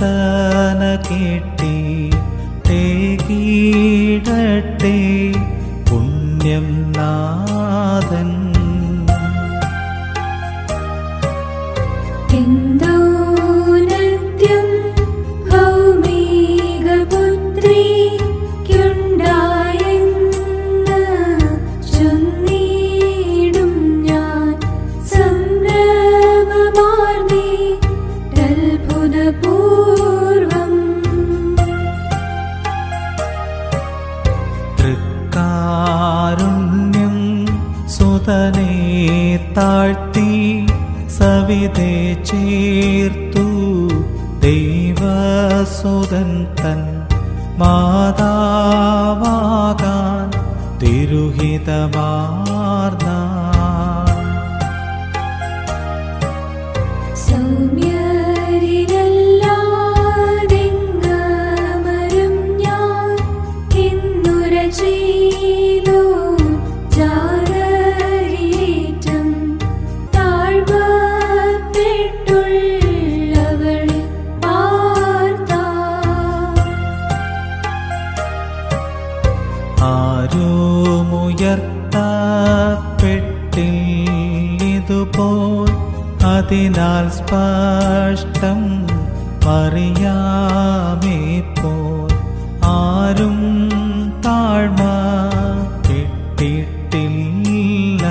തന കിട്ടി തേകീടട്ടെ പുണ്യം നാ താഴ്ത്തി സവിതേ ചേർത്തു ദൈവസുതൻ തൻ മാതാവാകാൻ തിരുഹിതമാർന്ന സൗമ്യരിലല്ലാതെങ്ങമരും ഞാൻ എന്നുര ചെയ്തു ആരോമുയർത്തപ്പെട്ടില്ലിതുപോൽ അതിനാൽ സ്പഷ്ടം അറിയാമേ ആരും താഴ്മ കിട്ടിട്ടില്ല